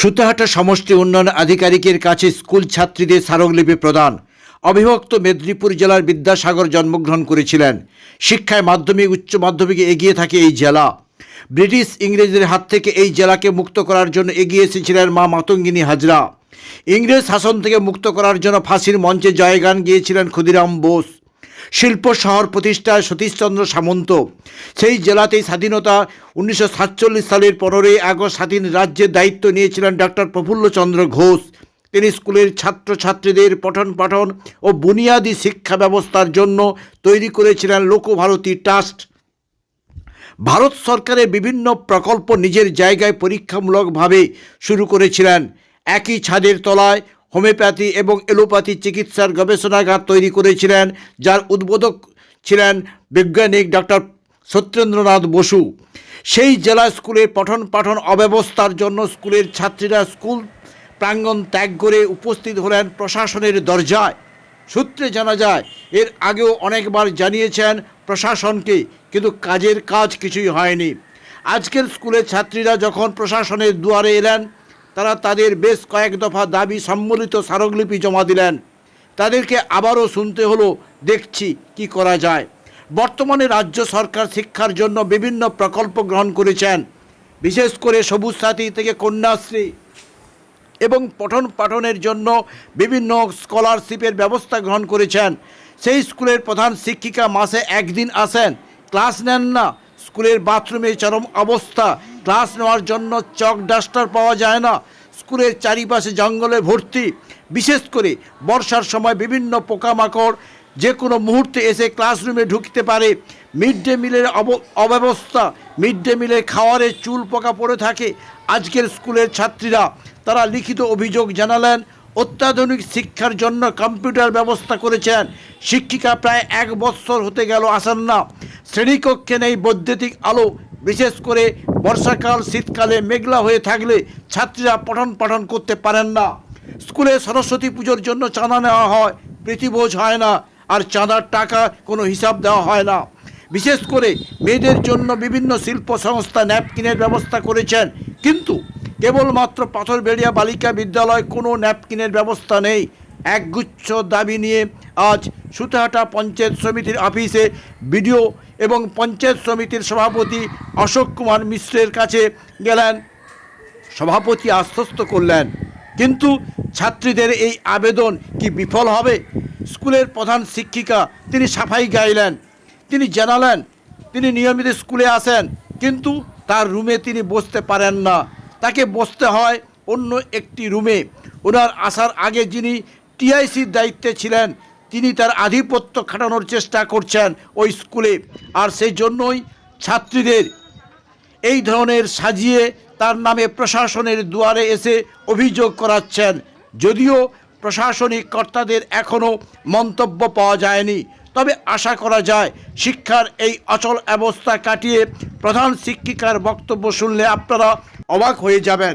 সুতাহাটা সমষ্টি উন্নয়ন আধিকারিকের কাছে স্কুল ছাত্রীদের স্মারকলিপি প্রদান। অবিভক্ত মেদিনীপুর জেলার বিদ্যাসাগর জন্মগ্রহণ করেছিলেন। শিক্ষায় মাধ্যমিক, উচ্চ মাধ্যমিকে এগিয়ে থাকে এই জেলা। ব্রিটিশ ইংরেজদের হাত থেকে এই জেলাকে মুক্ত করার জন্য এগিয়ে এসেছিলেন মা মাতঙ্গিনী হাজরা। ইংরেজ শাসন থেকে মুক্ত করার জন্য ফাঁসির মঞ্চে জয়গান গিয়েছিলেন ক্ষুদিরাম বোস। শিল্প শহর প্রতিষ্ঠায় সতীশচন্দ্র সামন্ত। সেই জেলাতেই স্বাধীনতা উনিশশো সাতচল্লিশ সালের পনেরোই আগস্ট স্বাধীন রাজ্যের দায়িত্ব নিয়েছিলেন ডক্টর প্রফুল্লচন্দ্র ঘোষ। তিনি স্কুলের ছাত্রছাত্রীদের পঠন পাঠন ও বুনিয়াদী শিক্ষা ব্যবস্থার জন্য তৈরি করেছিলেন লোকভারতী ট্রাস্ট। ভারত সরকারের বিভিন্ন প্রকল্প নিজের জায়গায় পরীক্ষামূলকভাবে শুরু করেছিলেন। একই ছাদের তলায় হোমিওপ্যাথি এবং এলোপ্যাথি চিকিৎসার গবেষণাগার তৈরি করেছিলেন, যার উদ্বোধক ছিলেন বৈজ্ঞানিক ডক্টর সত্যেন্দ্রনাথ বসু। সেই জেলা স্কুলের পঠন পাঠন অব্যবস্থার জন্য স্কুলের ছাত্রীরা স্কুল প্রাঙ্গণ ত্যাগ করে উপস্থিত হলেন প্রশাসনের দরজায়। সূত্রে জানা যায়, এর আগেও অনেকবার জানিয়েছেন প্রশাসনকে, কিন্তু কাজের কাজ কিছুই হয়নি। আজকের স্কুলের ছাত্রীরা যখন প্রশাসনের দুয়ারে এলেন তারা তাদের বেশ কয়েক দফা দাবি সম্মিলিত স্মারকলিপি জমা দিলেন। তাদেরকে আবারও শুনতে হলো, দেখছি কি করা যায়। বর্তমানে রাজ্য সরকার শিক্ষার জন্য বিভিন্ন প্রকল্প গ্রহণ করেছেন, বিশেষ করে সবুজ সাথী থেকে কন্যাশ্রী এবং পঠন পাঠনের জন্য বিভিন্ন স্কলারশিপের ব্যবস্থা গ্রহণ করেছেন। সেই স্কুলের প্রধান শিক্ষিকা মাসে একদিন আসেন, ক্লাস নেন না, স্কুলের বাথরুমে চরম অবস্থা ক্লাস নেওয়ার জন্য চক ডাস্টার পাওয়া যায় না। স্কুলের চারিপাশে জঙ্গলে ভর্তি। বিশেষ করে বর্ষার সময় বিভিন্ন পোকামাকড় যে কোনো মুহূর্তে এসে ক্লাসরুমে ঢুকতে পারে। মিড ডে মিলের অব- অব্যবস্থা। মিড ডে মিলের খাওয়ারে চুল পোকা পড়ে থাকে আজকের স্কুলের ছাত্রীরা। তারা লিখিত অভিযোগ জানালেন, অত্যাধুনিক শিক্ষার জন্য কম্পিউটার ব্যবস্থা করেছেন। শিক্ষিকা প্রায় এক বৎসর হতে গেল আসেন না। শ্রেণীকক্ষে নেই বৈদ্যুতিক আলো। বিশেষ করে বর্ষাকাল, শীতকালে মেঘলা হয়ে থাকলে ছাত্রীরা পঠন পাঠন করতে পারেন না। স্কুলে সরস্বতী পুজোর জন্য চাঁদা নেওয়া হয়, প্রীতিভোজ হয় না, আর চাঁদার টাকা কোনো হিসাব দেওয়া হয় না। বিশেষ করে মেয়েদের জন্য বিভিন্ন শিল্প সংস্থা ন্যাপকিনের ব্যবস্থা করেছেন, কিন্তু কেবলমাত্র পাথরবেড়িয়া বালিকা বিদ্যালয় কোনো ন্যাপকিনের ব্যবস্থা নেই। একগুচ্ছ দাবি নিয়ে আজ সুতাহাটা পঞ্চায়েত সমিতির অফিসে বিডিও এবং পঞ্চায়েত সমিতির সভাপতি অশোক কুমার মিশ্রের কাছে গেলেন। সভাপতি আশ্বস্ত করলেন, কিন্তু ছাত্রীদের এই আবেদন কি বিফল হবে? স্কুলের প্রধান শিক্ষিকা তিনি সাফাই গাইলেন, তিনি জানালেন, তিনি নিয়মিত স্কুলে আসেন, কিন্তু তার রুমে তিনি বসতে পারেন না। তাকে বসতে হয় অন্য একটি রুমে। ওনার আসার আগে যিনি টিআইসির দায়িত্বে ছিলেন তিনি তার আধিপত্য খাটানোর চেষ্টা করছেন ওই স্কুলে। আর সেই জন্যই ছাত্রীদের এই ধরনের সাজিয়ে তার নামে প্রশাসনের দুয়ারে এসে অভিযোগ করাচ্ছেন। যদিও প্রশাসনিক কর্তাদের এখনও মন্তব্য পাওয়া যায়নি। তবে আশা করা যায় শিক্ষার এই অচল অবস্থা কাটিয়ে প্রধান শিক্ষিকার বক্তব্য শুনলে আপনারা অবাক হয়ে যাবেন।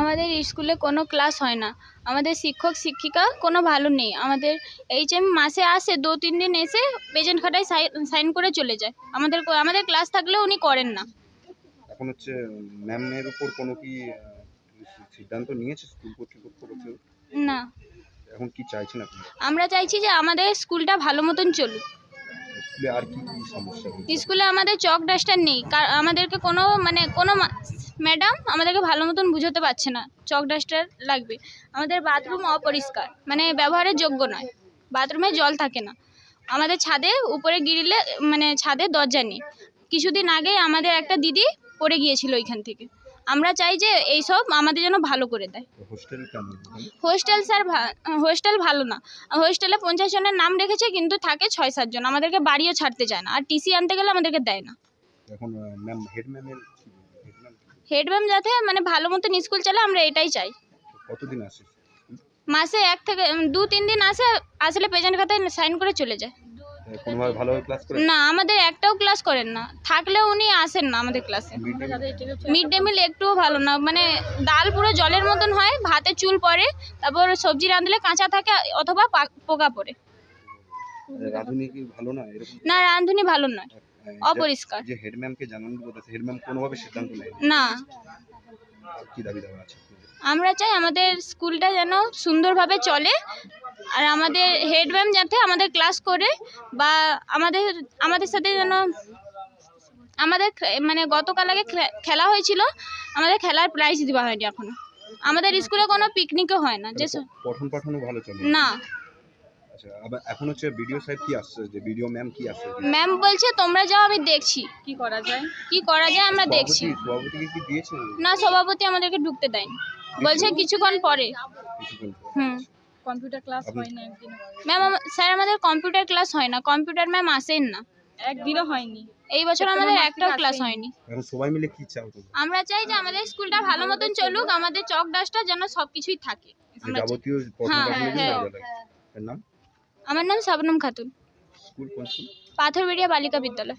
আমাদের স্কুলে কোনো ক্লাস হয় না। আমাদের শিক্ষক শিক্ষিকা কোনো ভালো নেই। আমাদের এই যে মাসে আসে দু তিন দিন এসে পেজেন্ট খাতায় সাইন করে চলে যায়। আমাদের আমাদের ক্লাস থাকলেও উনি করেন না। এখন হচ্ছে ম্যামের উপর কোনো কি সিদ্ধান্ত নিয়েছে স্কুল কর্তৃপক্ষ না। এখন কি চাইছেন আপনি? আমরা চাইছি যে আমাদের স্কুলটা ভালো মতন চলুক। স্কুলে আর কি কি সমস্যা স্কুলে আমাদের চক ডাস্টার নেই। আমাদেরকে কোনো মানে কোনো ম্যাডাম আমাদেরকে ভালো মতন বুঝাতে পারছে না। চক ডাস্টার লাগবে। আমাদের বাথরুম অপরিষ্কার মানে ব্যবহারের যোগ্য নয়। বাথরুমে জল থাকে না। আমাদের ছাদে উপরে গিরিলে মানে ছাদে দরজা নেই। কিছুদিন আগে আমাদের একটা দিদি পড়ে গিয়েছিল ওইখান থেকে। আমরা চাই যে এইসব আমাদের জন্য ভালো করে দেয়। হোস্টেল স্যার হোস্টেল ভালো না। হোস্টেলে পঞ্চাশ জনের নাম রেখেছে কিন্তু থাকে ছয় সাতজন আমাদেরকে বাড়িও ছাড়তে চায় না। আর টিসি আনতে গেলে আমাদেরকে দেয় না। হেড ম্যাম যাতে মানে ভালো মতন স্কুল চালে আমরা এটাই চাই। কতদিন আসে? মাসে এক থেকে দু তিন দিন আসে আসলে পেজেন্ট খাতায় সাইন করে চলে যায়। কোনোভাবে ভালোভাবে ক্লাস করে না আমাদের একটাও ক্লাস করেন না। থাকলেও উনি আসেন না আমাদের ক্লাসে মিড ডে মিল একটুও ভালো না। মানে ডাল পুরো জলের মতন হয় ভাতে চুল পড়ে তারপর সবজি রাঁধলে কাঁচা থাকে অথবা পা- পোকা পড়ে। রাঁধুনি কি ভালো না? এরকম না রাঁধুনি ভালো নয়। অপরিষ্কার। যে হেড ম্যামকে জানানো হেড ম্যাম কোনোভাবে সিদ্ধান্ত নেয়নি? না। কি দাবি দাবা আছে? আমরা চাই আমাদের স্কুলটা যেন সুন্দরভাবে চলে আর আমাদের হেড ম্যাম যাতে আমাদের ক্লাস করে বা আমাদের আমাদের সাথে যেন আমাদের মানে গতকাল আগে খেলা হয়েছিল আমাদের খেলার প্রাইজ দেওয়া হয়নি এখনও। আমাদের স্কুলে কোনো পিকনিকও হয় না যে পঠন পাঠনও ভালো চলে? না। আচ্ছা এখন হচ্ছে সাহেব কি আসছে? যে বিডিও ম্যাম কি আসছে? ম্যাম বলছে তোমরা যাও আমি দেখছি কি করা যায়। কি করা যায় আমরা দেখছি। সভাপতিকে কি না সভাপতি আমাদেরকে ঢুকতে দেয়নি। বলছে কিছুক্ষণ পরে। হুম। কম্পিউটার ক্লাস হয় না একদিনও। ম্যাম স্যার আমাদের কম্পিউটার ক্লাস হয় না। কম্পিউটার ম্যাম আসেন না। একদিনও হয়নি। এই বছর আমাদের একটাও ক্লাস হয়নি। এখন সবাই মিলে কি চাও তোমরা? আমরা চাই যে আমাদের স্কুলটা ভালো মতন চলুক আমাদের চক ডাস্টার যেন সব কিছুই থাকে। যে আমরা চাই। যাবতীয় হ্যাঁ, হ্যাঁ। নাম? আমার নাম শাবনম খাতুন। স্কুল কোন স্কুল? পাথরবেড়িয়া বালিকা বিদ্যালয়।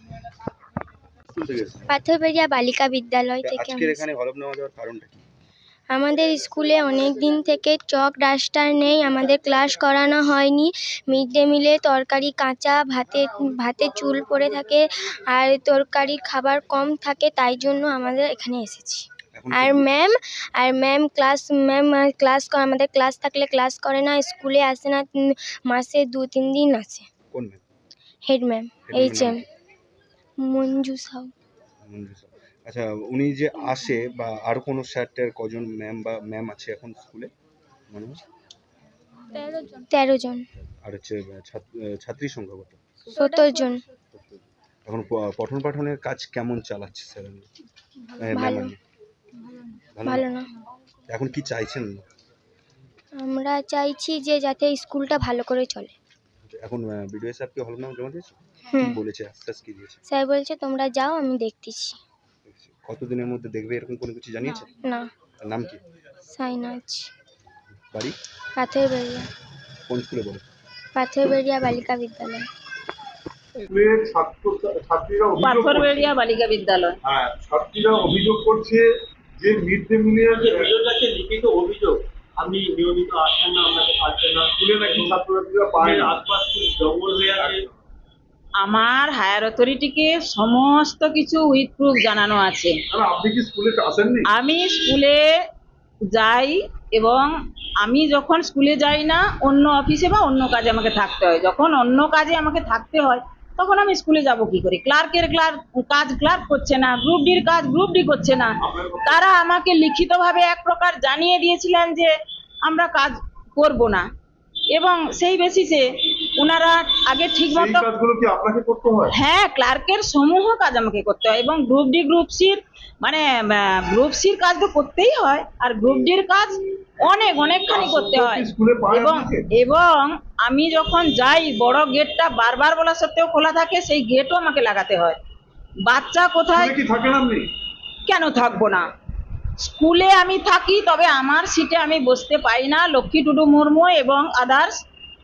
স্কুল থেকে এসেছে? পাথরবেড়িয়া বালিকা বিদ্যালয় থেকে আজকের আমি- এখানে হলফ নেওয়া যাওয়ার কারণটা কি? আমাদের স্কুলে অনেক দিন থেকে চক ডাস্টার নেই আমাদের ক্লাস করানো হয়নি। মিড ডে মিলে তরকারি কাঁচা ভাতে ভাতে চুল পড়ে থাকে আর তরকারির খাবার কম থাকে তাই জন্য আমাদের এখানে এসেছি। আর ম্যাম আর ম্যাম ক্লাস ম্যাম ক্লাস আমাদের ক্লাস থাকলে ক্লাস করে না স্কুলে আসে না মাসে দু তিন দিন আসে। Head ma'am H M Manju Sau. Manju sir. আচ্ছা উনি যে আসে বা আর কোনো স্যারটার কজন ম্যাম বা ম্যাম আছে এখন স্কুলে মনে হয়। তেরো জন। আর হচ্ছে ছাত্র- সংখ্যা কত? সত্তর জন। এখন পঠন পাঠনের কাজ কেমন চালাচ্ছে স্যার ভালো। ভালো না? এখন কি চাইছেন? আমরা চাইছি যে যাতে স্কুলটা ভালো করে চলে। এখন বিডিও সাহেবকে হলফনামা জমা দিয়েছে? কি হুম বলেছে? আশ্বাস কি দিয়েছে? স্যার বলছে তোমরা যাও আমি দেখতেছি। কতদিনের মধ্যে দেখবে? এরকম কোনো কিছু জানিয়েছে? না। তার নাম কি? সাইনাজ। বাড়ি? পাথরবেড়িয়া। কোন স্কুলে বলে পাথরবেড়িয়া বালিকা বিদ্যালয়। পাথরবেড়িয়া বালিকা বিদ্যালয়। হ্যাঁ ছাত্রীরা অভিযোগ করছে যে মিড ডে মিলের ভিডিওর লিখিত অভিযোগ আপনি নিয়মিত আসছেন না আপনাকে পাচ্ছেন না। স্কুলে নাকি ছাত্রছাত্রীরা পায় আশপাশ জঙ্গল হয়ে আছে। আমার হায়ার অথরিটিকে সমস্ত কিছু উইথ প্রুফ জানানো আছে। আমি স্কুলে যাই এবং আমি যখন স্কুলে যাই না অন্য অফিসে বা অন্য কাজে আমাকে থাকতে হয়। যখন অন্য কাজে আমাকে থাকতে হয় তখন আমি স্কুলে যাব কি করে? ক্লার্কের ক্লার্ক কাজ ক্লার্ক করছে না গ্রুপ ডির কাজ গ্রুপ ডি করছে না। তারা আমাকে লিখিতভাবে এক প্রকার জানিয়ে দিয়েছিলেন যে আমরা কাজ করব না। এবং সেই বেসিসে ওনারা আগে ঠিক মতো হয়? ক্লার্কের সমূহ কাজ আমাকে করতে হয় এবং গ্রুপ ডি গ্রুপ সির মানে গ্রুপ সির কাজ তো করতেই হয় আর গ্রুপ ডির কাজ অনেক অনেকখানি করতে হয়। এবং এবং আমি যখন যাই বড় গেটটা বারবার বলা সত্ত্বেও খোলা থাকে সেই গেটও আমাকে লাগাতে হয়। বাচ্চা কোথায় কেন থাকব না? স্কুলে আমি থাকি তবে আমার সিটে আমি বসতে পাই না। লক্ষ্মী টুডু মুর্মু এবং আদার্স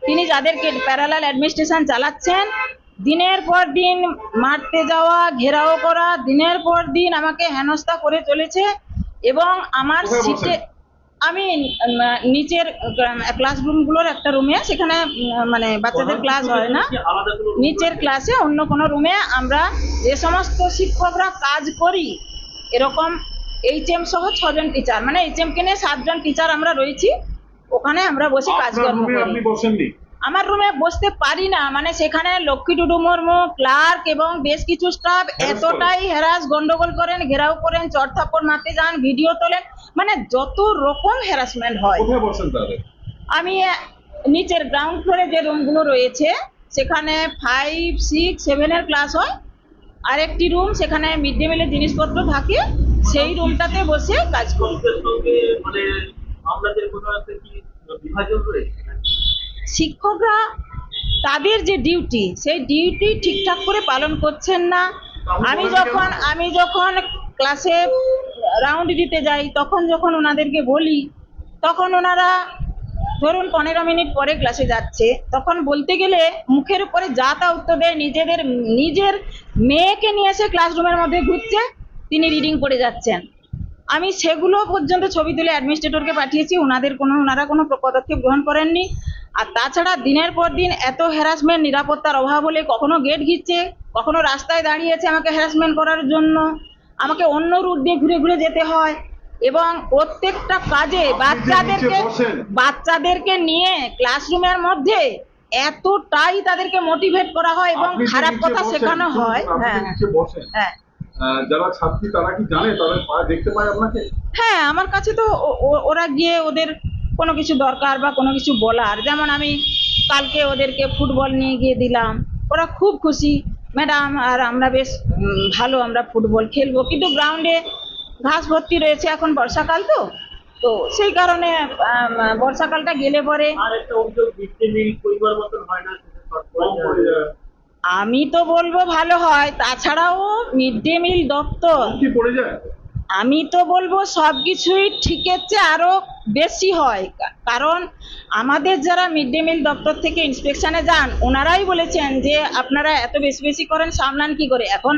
তিনি যাদেরকে প্যারালাল অ্যাডমিনিস্ট্রেশন চালাচ্ছেন। দিনের পর দিন মারতে যাওয়া ঘেরাও করা দিনের পর দিন আমাকে হেনস্থা করে চলেছে এবং আমার সিটে আমি নিচের ক্লাসরুমগুলোর একটা রুমে সেখানে মানে বাচ্চাদের ক্লাস হয় না। নিচের ক্লাসে অন্য কোনো রুমে আমরা যে সমস্ত শিক্ষকরা কাজ করি এরকম এইচ এম সহ ছজন টিচার মানে এইচ এম কে নিয়ে সাতজন টিচার আমরা রয়েছি। ওখানে আমরা বসে কাজকর্ম রুমে করি। আমার রুমে বসতে পারি না। মানে সেখানে লক্ষ্মী টুডু মুর্মু ক্লার্ক এবং বেশ কিছু স্টাফ এতটাই হ্যারাস গন্ডগোল করেন ঘেরাও করেন চড়থাপ্পড় মারতে যান ভিডিও তোলেন। মানে যত রকম হ্যারাসমেন্ট হয়। কোথায় বসেন তাহলে? আমি নিচের গ্রাউন্ড ফ্লোরে যে রুমগুলো রয়েছে সেখানে ফাইভ সিক্স সেভেনের ক্লাস হয়। আর একটি রুম সেখানে মিড ডে মিলের জিনিসপত্র থাকে। সেই রুমটাতে বসে কাজ করি। শিক্ষকরা তাদের যে ডিউটি, সেই ডিউটি ঠিকঠাক করে পালন করছেন না। আমি যখন আমি যখন ক্লাসে রাউন্ড দিতে যাই, তখন যখন ওনাদেরকে বলি, তখন ওনারা ধরুন পনেরো মিনিট পরে ক্লাসে যাচ্ছে, তখন বলতে গেলে মুখের উপরে যা তা উত্তর দেয়, নিজেদের, নিজের মেয়েকে নিয়ে এসে ক্লাসরুমের মধ্যে ঘুরছে তিনি রিডিং করে যাচ্ছেন। আমি সেগুলো পর্যন্ত ছবি তুলে অ্যাডমিনিস্ট্রেটরকে পাঠিয়েছি ওনাদের কোনো ওনারা কোনো পদক্ষেপ গ্রহণ করেননি। আর তাছাড়া দিনের পর দিন এত হ্যারাসমেন্ট নিরাপত্তার অভাব হলে কখনো গেট ঘিরছে কখনো রাস্তায় দাঁড়িয়েছে আমাকে হ্যারাসমেন্ট করার জন্য। আমাকে অন্য রুট দিয়ে ঘুরে ঘুরে যেতে হয়। এবং প্রত্যেকটা কাজে বাচ্চাদেরকে বাচ্চাদেরকে নিয়ে ক্লাসরুমের মধ্যে এতটাই তাদেরকে মোটিভেট করা হয় এবং খারাপ কথা শেখানো হয়। হ্যাঁ হ্যাঁ। যারা ছাত্রী তারা কি জানে? তাদের পা- দেখতে পায় আপনাকে? হ্যাঁ আমার কাছে তো ওরা গিয়ে ওদের কোনো কিছু দরকার বা কোনো কিছু বলার। যেমন আমি কালকে ওদেরকে ফুটবল নিয়ে গিয়ে দিলাম। ওরা খুব খুশি। ম্যাডাম আর আমরা বেশ ভালো আমরা ফুটবল খেলব। কিন্তু গ্রাউন্ডে ঘাস ভর্তি রয়েছে এখন বর্ষাকাল তো। তো সেই কারণে বর্ষাকালটা গেলে পরে আর একটা অভিযোগ মিড ডে মিল পরিবার মতন হয় না আমি তো বলব ভালো হয় তাছাড়াও মিড ডে মিল দপ্তর। কি পড়ে যায়? আমি তো বলব সব কিছুই ঠিকের চেয়ে আরও বেশি হয়। কারণ আমাদের যারা মিড ডে মিল দপ্তর থেকে ইন্সপেকশনে যান ওনারাই বলেছেন যে আপনারা এত বেশি বেশি করেন সামলান কি করে? এখন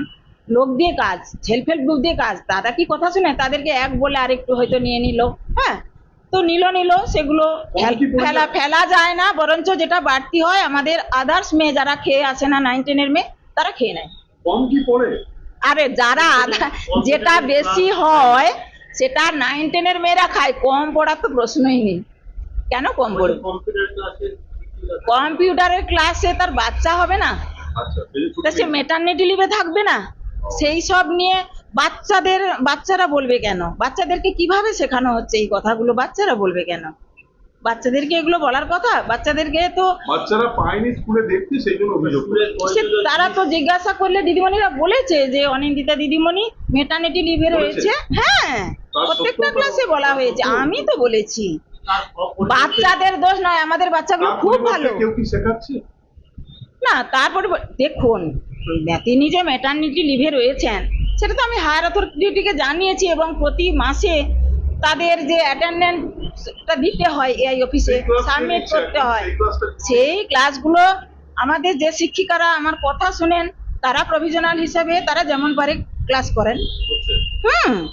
লোক দিয়ে কাজ সেলফ হেল্প গ্রুপ দিয়ে কাজ তারা কি কথা শুনে? তাদেরকে এক বলে আরেকটু হয়তো নিয়ে নিল হ্যাঁ? তো নিল নিল সেগুলো ফেল- ফেলা যায়? না বরঞ্চ যেটা বাড়তি হয় আমাদের আদার্স মেয়ে যারা খেয়ে আসে না নাইন টেনের মেয়ে তারা খেয়ে নেয়। কম কি পড়ে? আরে যারা যেটা বেশি হয় সেটা নাইন টেনের মেয়েরা খায়। কম পড়ার তো প্রশ্নই নেই। কেন কম পড়ে? কম্পিউটারের ক্লাসে তার বাচ্চা হবে না। আচ্ছা সে মেটার্নিটি লিভে থাকবে না? সেই সব নিয়ে বাচ্চাদের বাচ্চারা বলবে কেন? বাচ্চাদেরকে কীভাবে শেখানো হচ্ছে এই কথাগুলো? বাচ্চারা বলবে কেন? বাচ্চাদেরকে এগুলো বলার কথা? বাচ্চাদেরকে তো বাচ্চারা পায়নি স্কুলে দেখতে সেই জন্য অভিযোগ তারা তো জিজ্ঞাসা করলে দিদিমণিরা বলেছে যে অনিন্দিতা দিদিমণি মেটার্নিটি লিভে রয়েছে। হ্যাঁ প্রত্যেকটা ক্লাসে বলা হয়েছে আমি তো বলেছি। বাচ্চাদের দোষ নয় আমাদের বাচ্চাগুলো খুব ভালো। কেউ কি শেখাচ্ছে? না তারপরে দেখুন তিনি যে মেটার্নিটি লিভে রয়েছেন সেটা তো আমি হায়ার অথরিটিকে জানিয়েছি এবং প্রতি মাসে তাদের যে অ্যাটেন্ডেন্সটা দিতে হয় এআই অফিসে সাবমিট করতে হয়। সেই ক্লাসগুলো আমাদের যে শিক্ষিকারা আমার কথা শুনেন তারা প্রভিশনাল হিসাবে তারা যেমন পারে ক্লাস করেন। হুম।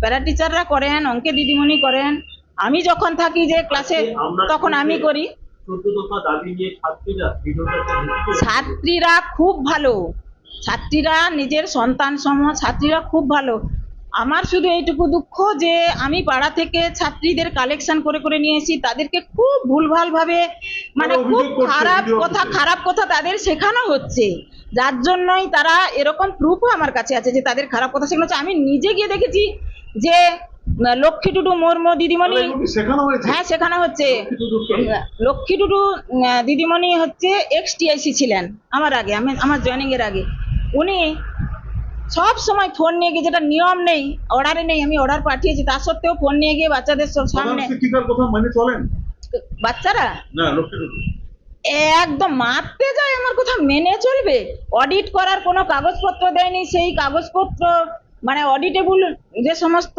প্যারা টিচাররা করেন অঙ্কে দিদিমণি করেন। আমি যখন থাকি যে ক্লাসে তখন আমি করে। ছাত্রীরা খুব ভালো। ছাত্রীরা নিজের সন্তান সমূহ ছাত্রীরা খুব ভালো। আমার শুধু এইটুকু দুঃখ যে আমি পাড়া থেকে ছাত্রীদের কালেকশন করে করে নিয়ে এসেছি। তাদেরকে খুব ভুলভাল ভাবে মানে খুব খারাপ কথা খারাপ কথা তাদের শেখানো হচ্ছে। যার জন্যই তারা এরকম প্রুফও আমার কাছে আছে যে তাদের খারাপ কথা শেখানো হচ্ছে। আমি নিজে গিয়ে দেখেছি যে লক্ষ্মী টুডু মুর্মু দিদিমণি হ্যাঁ শেখানো হচ্ছে। লক্ষ্মী টুডু আহ, দিদিমণি হচ্ছে এক্স টিআইসি ছিলেন আমার আগে আমি আমার জয়েনিং এর আগে। উনি সব সময় ফোন নিয়ে গিয়ে যেটা নিয়ম নেই অর্ডারে নেই আমি অর্ডার পাঠিয়েছি তা সত্ত্বেও ফোন নিয়ে গিয়ে বাচ্চাদের সামনে মানে বাচ্চারা? একদম মারতে যায় আমার কথা মেনে চলবে? অডিট করার কোনো কাগজপত্র দেয়নি সেই কাগজপত্র মানে অডিটেবল যে সমস্ত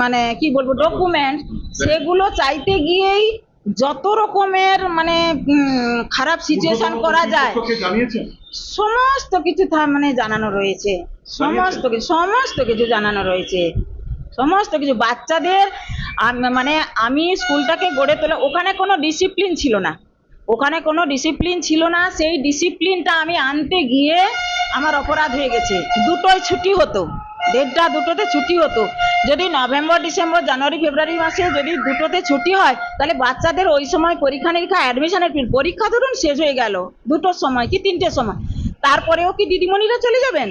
মানে কি বলব ডকুমেন্ট সেগুলো চাইতে গিয়েই যত রকমের মানে খারাপ সিচুয়েশন করা যায় সমস্ত কিছু মানে জানানো রয়েছে। সমস্ত কিছু সমস্ত কিছু জানানো রয়েছে। সমস্ত কিছু বাচ্চাদের মানে আমি স্কুলটাকে গড়ে তোলা ওখানে কোনো ডিসিপ্লিন ছিল না। ওখানে কোনো ডিসিপ্লিন ছিল না। সেই ডিসিপ্লিনটা আমি আনতে গিয়ে আমার অপরাধ হয়ে গেছে। দুটোই ছুটি হতো। দেড়টা, দুটোতে ছুটি হতো। যদি নভেম্বর, ডিসেম্বর, জানুয়ারি, ফেব্রুয়ারি মাসে যদি দুটোতে ছুটি হয়, তাহলে বাচ্চাদের ওই সময় পরীক্ষা নিরীক্ষা অ্যাডমিশনের পরীক্ষা ধরুন শেষ হয়ে গেল, দুটোর সময় কি তিনটের সময়। তারপরেও কি দিদিমণিরা চলে যাবেন?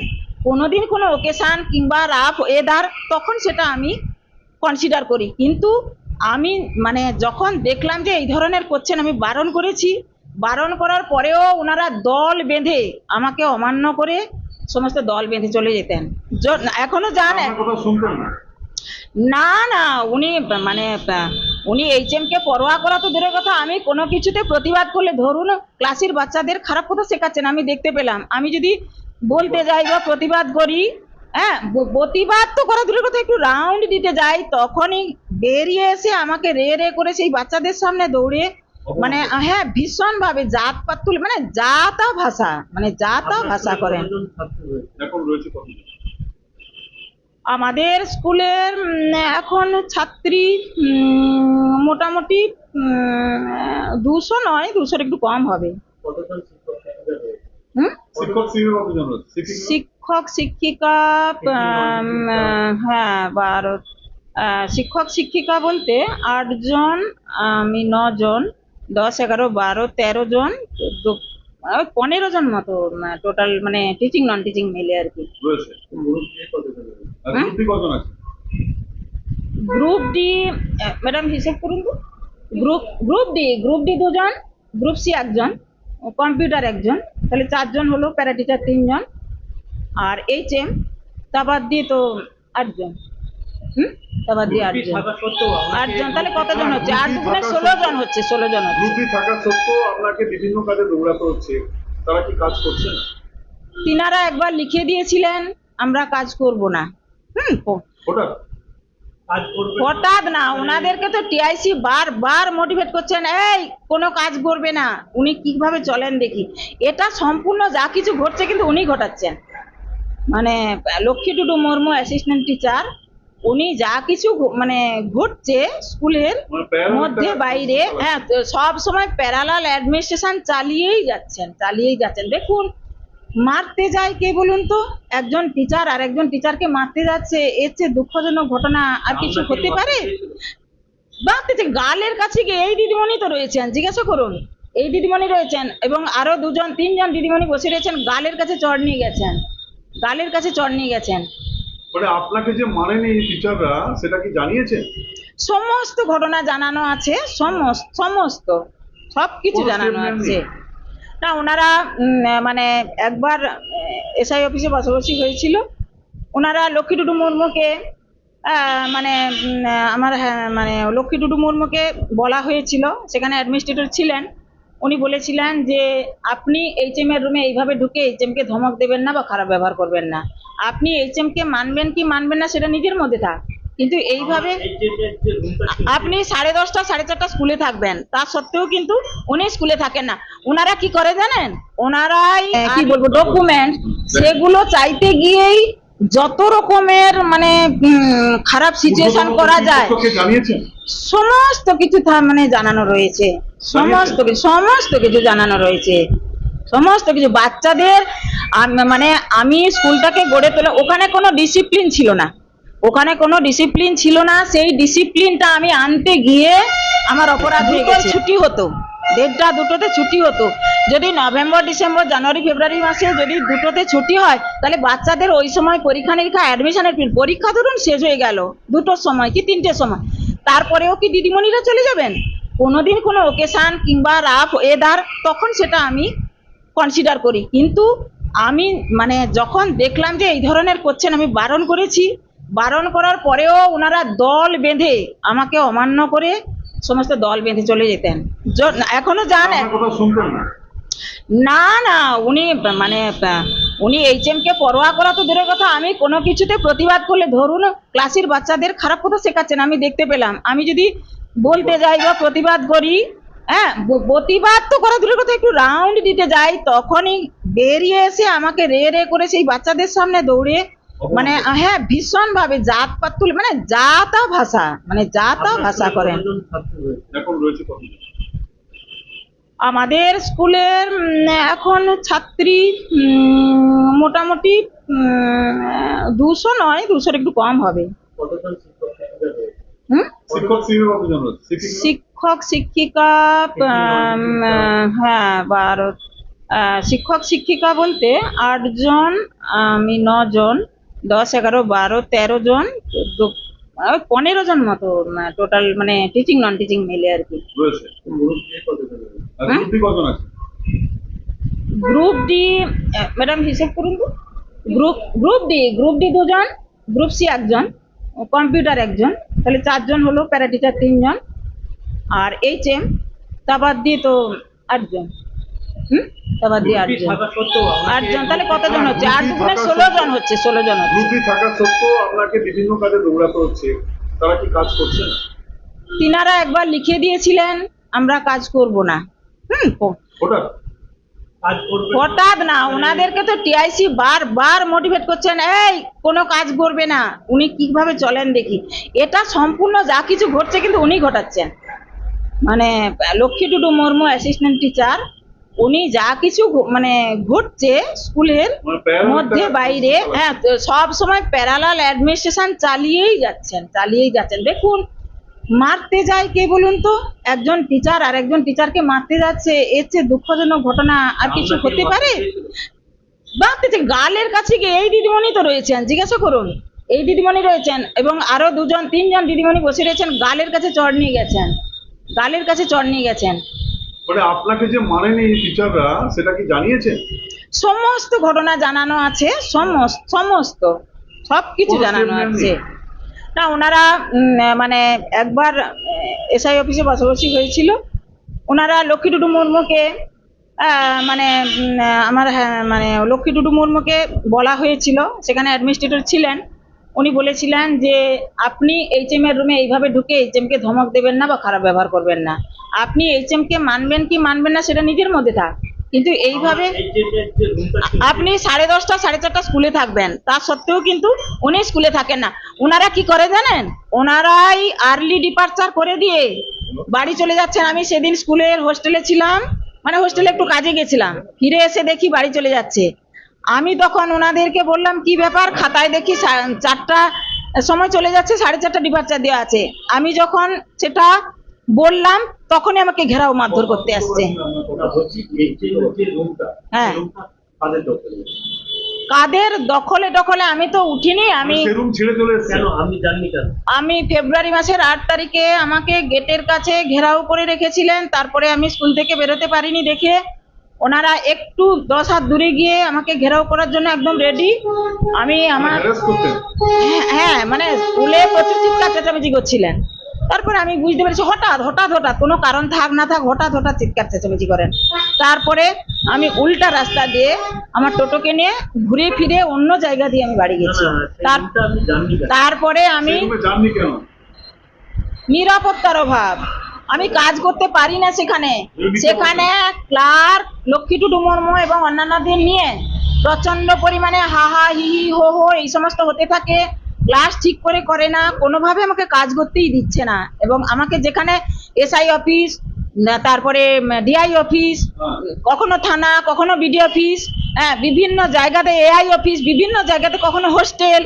কোনোদিন কোনো ওকেশান কিংবা রাফ এদার তখন সেটা আমি কনসিডার করি। কিন্তু আমি মানে যখন দেখলাম যে এই ধরনের করছেন আমি বারণ করেছি, বারণ করার পরেও ওনারা দল বেঁধে আমাকে অমান্য করে সমস্ত দল বেঁধে চলে যেতেন। এখনও যান না। না উনি মানে উনি এইচএম কে পরোয়া করা তো দূরের কথা। আমি কোনো কিছুতে প্রতিবাদ করলে ধরুন ক্লাসের বাচ্চাদের খারাপ কথা শেখাচ্ছেন আমি দেখতে পেলাম। আমি যদি বলতে যাই বা প্রতিবাদ করি হ্যাঁ প্রতিবাদ তো করা দূরের কথা একটু রাউন্ড দিতে যাই তখনই বেরিয়ে এসে আমাকে রে রে করে সেই বাচ্চাদের সামনে দৌড়ে মানে হ্যাঁ ভীষণ ভাবে জাত পাত তুলে মানে যা তা ভাষা মানে যা তা ভাষা করেন। আমাদের স্কুলের এখন ছাত্রী মোটামুটি দুশো নয় দুশোর একটু কম হবে। শিক্ষক শিক্ষিকা হ্যাঁ বারো শিক্ষক শিক্ষিকা বলতে আটজন আমি নজন দশ এগারো বারো তেরো জন চোদ্দ ওই পনেরো জন মতো টোটাল মানে টিচিং নন টিচিং মিলে আর কি। গ্রুপ ডি কজন আছে? গ্রুপ ডি ম্যাডাম হিসেব করুন তো। Group group D group D দুজন গ্রুপ সি একজন কম্পিউটার একজন তাহলে চারজন হলো প্যারা টিচার তিনজন আর এইচ এম তা বাদ দিয়ে তো আটজন। হুম? তা বাদ দিয়ে আটজন। আটজন তাহলে কতজন হচ্ছে? আট দুগুণে ষোলো জন হচ্ছে ষোলো জন হচ্ছে। গ্রুপ থাকা সত্ত্বেও আপনাকে বিভিন্ন কাজে দৌড়াতে হচ্ছে। তারা কি কাজ করছে না? তিনারা একবার লিখে দিয়েছিলেন আমরা কাজ করব না। হুম হঠাৎ? না। ওনাদেরকে তো টিআইসি বারবার মোটিভেট করছেন এই কোনো কাজ করবে না। উনি কীভাবে চলেন দেখি। এটা সম্পূর্ণ যা কিছু ঘটছে কিন্তু উনি ঘটাচ্ছেন। মানে লক্ষ্মী টুডু মুর্মু অ্যাসিস্ট্যান্ট টিচার উনি যা কিছু মানে ঘটছে স্কুলের মধ্যে বাইরে হ্যাঁ সব সময় প্যারালাল অ্যাডমিনিস্ট্রেশন চালিয়েই যাচ্ছেন চালিয়েই যাচ্ছেন। দেখুন মারতে যায় কে বলুন তো? একজন টিচার আর একজন টিচারকে মারতে যাচ্ছে এর চেয়ে দুঃখজনক ঘটনা আর কিছু হতে পারে? গালের কাছে গিয়ে এই দিদিমণি তো রয়েছেন জিজ্ঞাসা করুন। এই দিদিমণি রয়েছেন এবং আরও দুজন তিনজন দিদিমণি বসে রয়েছেন গালের কাছে চড় নিয়ে গেছেন গালের কাছে চড় নিয়ে গেছেন। মানে আপনাকে যে মানেনি টিচাররা সেটা কি জানিয়েছেন সমস্ত ঘটনা জানানো আছে সমস্ত সমস্ত সব কিছু জানানো আছে। না ওনারা মানে একবার এসআই অফিসে বসাবসি হয়েছিল। ওনারা লক্ষ্মী টুডু মুর্মুকে মানে আমার হ্যাঁ, মানে লক্ষ্মী টুডু মুর্মুকে বলা হয়েছিল। সেখানে অ্যাডমিনিস্ট্রেটর ছিলেন। উনি বলেছিলেন যে আপনি এইচএম এর রুমে এইভাবে ঢুকে এইচএম কে ধমক দেবেন না বা খারাপ ব্যবহার করবেন না। আপনি এইচএম কে মানবেন কি মানবেন না সেটা নিজের মধ্যে থাক। কিন্তু এইভাবে আপনি সাড়ে দশটা সাড়ে চারটা স্কুলে থাকবেন। তা সত্ত্বেও কিন্তু উনি স্কুলে থাকেন না। ওনারা কি করে জানেন? ওনারাই কি বলব? ডকুমেন্ট সেগুলো চাইতে গিয়েই যত রকমের মানে খারাপ সিচুয়েশন করা যায় সমস্ত কিছু মানে জানানো রয়েছে। সমস্ত কিছু সমস্ত কিছু জানানো রয়েছে। সমস্ত কিছু। বাচ্চাদের মানে আমি স্কুলটাকে গড়ে তোলা ওখানে কোনো ডিসিপ্লিন ছিল না। ওখানে কোনো ডিসিপ্লিন ছিল না। সেই ডিসিপ্লিনটা আমি আনতে গিয়ে আমার অপরাধ হয়ে গেছে। ছুটি হতো। দেড়টা দুটোতে ছুটি হতো। যদি নভেম্বর ডিসেম্বর জানুয়ারি ফেব্রুয়ারি মাসে যদি দুটোতে ছুটি হয় তাহলে বাচ্চাদের ওই সময় পরীক্ষা নিরীক্ষা অ্যাডমিশনের পরীক্ষা ধরুন শেষ হয়ে গেল। দুটোর সময় কি তিনটের সময়? তারপরেও কি দিদিমণিরা চলে যাবেন? কোনোদিন কোনো ওকেশান কিংবা রাফ ওয়েদার তখন সেটা আমি কনসিডার করি। কিন্তু আমি মানে যখন দেখলাম যে এই ধরনের করছেন আমি বারণ করেছি বারণ করার পরেও ওনারা দল বেঁধে আমাকে অমান্য করে সমস্ত দল বেঁধে চলে যেতেন। এখনও যান না। না উনি মানে উনি এইচএম কে পরোয়া করা তো দূরের কথা আমি কোনো কিছুতে প্রতিবাদ করলে ধরুন ক্লাসের বাচ্চাদের খারাপ কথা শেখাচ্ছেন আমি দেখতে পেলাম। আমি যদি বলতে যাই বা প্রতিবাদ করি হ্যাঁ প্রতিবাদ তো করা দূরের কথা একটু রাউন্ড দিতে যাই তখনই বেরিয়ে এসে আমাকে রে রে করে সেই বাচ্চাদের সামনে দৌড়ে মানে হ্যাঁ ভীষণ ভাবে জাত পাত তুলে মানে যা তা ভাষা মানে যা তা ভাষা করেন। আমাদের স্কুলের এখন ছাত্রী মোটামুটি দুশো নয় দুশোর একটু কম হবে কতজন শিক্ষক শিক্ষিকা রয়েছে? হুম শিক্ষক শিক্ষিকা হ্যাঁ বারো শিক্ষক শিক্ষিকা বলতে আটজন আমি নজন দশ এগারো বারো তেরো জন পনেরো জন মতো টোটাল মানে টিচিং নন টিচিং মিলে আর কি। গ্রুপ ডি ম্যাডাম হিসেব করুন তো। Group group D group D দুজন গ্রুপ সি একজন। কম্পিউটার একজন তাহলে চারজন হলো প্যারা টিচার তিনজন আর এইচ এম তা বাদ দিয়ে তো আটজন। হুম? তা বাদ দিয়ে আটজন। তাহলে কতজন হচ্ছে? আট গ্রুপ দুগুণে ষোলো জন হচ্ছে ষোলো জন হচ্ছে। থাকা সত্ত্বেও আপনাকে বিভিন্ন কাজে দৌড়াতে হচ্ছে। তারা কি কাজ করছে? না তিনারা একবার লিখে দিয়েছিলেন আমরা কাজ করব না। হুম হঠাৎ না ওনাদেরকে তো টিআইসি বারবার মোটিভেট করছেন এই কোনো কাজ করবে না। উনি কীভাবে চলেন দেখি। এটা সম্পূর্ণ যা কিছু ঘটছে কিন্তু উনি ঘটাচ্ছেন। মানে লক্ষ্মী টুডু মুর্মু অ্যাসিস্ট্যান্ট টিচার উনি যা কিছু মানে ঘটছে স্কুলের মধ্যে বাইরে হ্যাঁ সব সময় প্যারালাল অ্যাডমিনিস্ট্রেশন চালিয়েই যাচ্ছেন চালিয়েই যাচ্ছেন। দেখুন মারতে যায় কে বলুন তো? একজন টিচার আর একজন টিচারকে মারতে যাচ্ছে এর চেয়ে দুঃখজনক ঘটনা আর কিছু হতে পারে? বাঁধতেছে গালের কাছে গিয়ে এই দিদিমণি তো রয়েছেন জিজ্ঞাসা করুন। এই দিদিমণি রয়েছেন এবং আরও দুজন তিনজন দিদিমণি বসে রয়েছেন গালের কাছে চড় নিয়ে গেছেন গালের কাছে চড় নিয়ে গেছেন। মানে আপনাকে যে মানেনি টিচাররা সেটা কি জানিয়েছেন সমস্ত ঘটনা জানানো আছে সমস্ত সমস্ত সব কিছু জানানো আছে? না ওনারা মানে একবার এসআই অফিসে বসবাসী হয়েছিল। ওনারা লক্ষ্মী টুডু মুর্মুকে মানে আমার হ্যাঁ, মানে লক্ষ্মী টুডু মুর্মুকে বলা হয়েছিল সেখানে অ্যাডমিনিস্ট্রেটর ছিলেন। উনি বলেছিলেন যে আপনি এইচএম এর রুমে এইভাবে ঢুকে এইচএম কে ধমক দেবেন না বা খারাপ ব্যবহার করবেন না। আপনি এইচএম কে মানবেন কি মানবেন না সেটা নিজের মধ্যে থাক। কিন্তু এইভাবে আপনি সাড়ে দশটা, সাড়ে চারটা স্কুলে থাকবেন। তা সত্ত্বেও কিন্তু উনি স্কুলে থাকেন না। ওনারা কি করে জানেন? ওনারাই আর্লি ডিপার্চার করে দিয়ে বাড়ি চলে যাচ্ছেন। আমি সেদিন স্কুলের হোস্টেলে ছিলাম। মানে হোস্টেলে একটু কাজে গেছিলাম। ফিরে এসে দেখি বাড়ি চলে যাচ্ছে। আমি তখন ওনাদেরকে বললাম, কি ব্যাপার? খাতায় দেখি চারটা সময় চলে যাচ্ছে, সাড়ে চারটা ডিপার্চার দেওয়া আছে। আমি যখন সেটা বললাম তখনই আমাকে ঘেরাও মারধর করতে আসছে। হ্যাঁ। কাদের দখলে দখলে আমি তো উঠিনি আমি আমি ফেব্রুয়ারি মাসের আট তারিখে আমাকে গেটের কাছে ঘেরাও করে রেখেছিলেন তারপরে আমি স্কুল থেকে বেরোতে পারিনি দেখে। ওনারা একটু দশ হাত দূরে গিয়ে আমাকে ঘেরাও করার জন্য একদম রেডি আমি আমার হ্যাঁ, হ্যাঁ মানে স্কুলে প্রচুর চিৎকার চেঁচামেচি করছিলেন। তারপরে আমি বুঝতে পেরেছি হঠাৎ হঠাৎ হঠাৎ কোনো কারণ থাক না থাক হঠাৎ হঠাৎ চিৎকার চেঁচামেচি করেন। তারপরে আমি উল্টা রাস্তা দিয়ে আমার টোটোকে নিয়ে ঘুরে ফিরে অন্য জায়গা দিয়ে আমি বাড়ি গেছি। জানি কেন? তারপরে আমি নিরাপত্তার অভাব। আমি কাজ করতে পারি না সেখানে। সেখানে ক্লার্ক লক্ষ্মী টুডু মুর্মু এবং অন্যান্যদের নিয়ে প্রচণ্ড পরিমাণে হা হা হি হি হো হো এই সমস্ত হতে থাকে। ক্লাস ঠিক করে করে না, কোনোভাবে আমাকে কাজ করতেই দিচ্ছে না। এবং আমাকে যেখানে এসআই অফিস তারপরে ডিআই অফিস, কখনো থানা, কখনো বিডি অফিস হ্যাঁ বিভিন্ন জায়গাতে এআই অফিস, বিভিন্ন জায়গাতে কখনো হোস্টেল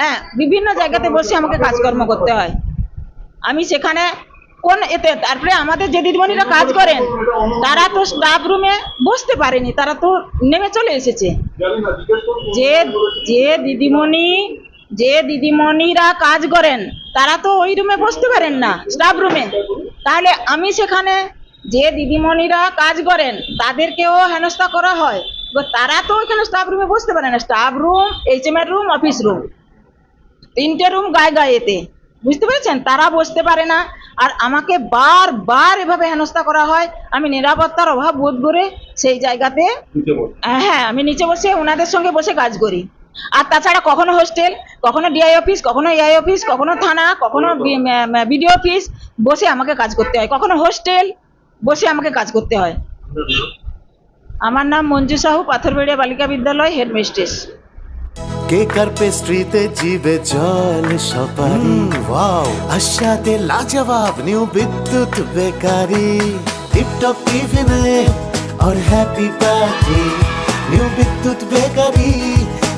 হ্যাঁ বিভিন্ন জায়গাতে বসে আমাকে কাজকর্ম করতে হয়। আমি সেখানে কোন এতে, তারপরে আমাদের যে দিদিমণিরা কাজ করেন, তারা তো স্টাফ রুমে বসতে পারেনি, তারা তো নেমে চলে এসেছে। যে যে দিদিমণি যে দিদিমণিরা কাজ করেন তারা তো ওই রুমে বসতে পারেন না স্টাফ রুমে। তাহলে আমি সেখানে যে দিদিমণিরা কাজ করেন তাদেরকেও হেনস্থা করা হয়। তারা তো ওইখানে স্টাফ রুমে বসতে পারে না স্টাফ রুম এইচএম এর রুম অফিস রুম। তিনটে রুম গায়ে গায়েতে বুঝতে পেরেছেন? তারা বসতে পারে না। আর আমাকে বারবার এভাবে হেনস্থা করা হয়। আমি নিরাপত্তার অভাব বোধ করে সেই জায়গাতে হ্যাঁ আমি নিচে বসে ওনাদের সঙ্গে বসে কাজ করি। আর তাছাড়া কখনো হোস্টেল কখনো ডিআই অফিস কখনো এআই অফিস কখনো থানা কখনো বিডিও অফিস বসে আমাকে কাজ করতে হয়। কখনো হোস্টেল বসে আমাকে কাজ করতে হয়। আমার নাম মঞ্জু সাহু পাথরবেড়িয়া বালিকা বিদ্যালয় হেড মিস্ট্রেস কেক পেস্ট্রিতে জিবে জল সপারি? ওয়াও। আশাতে লাজবাব নিউ বিদ্যুৎ বেকারি। টিপটপ টিফিনে or happy party new Bidyut bakery.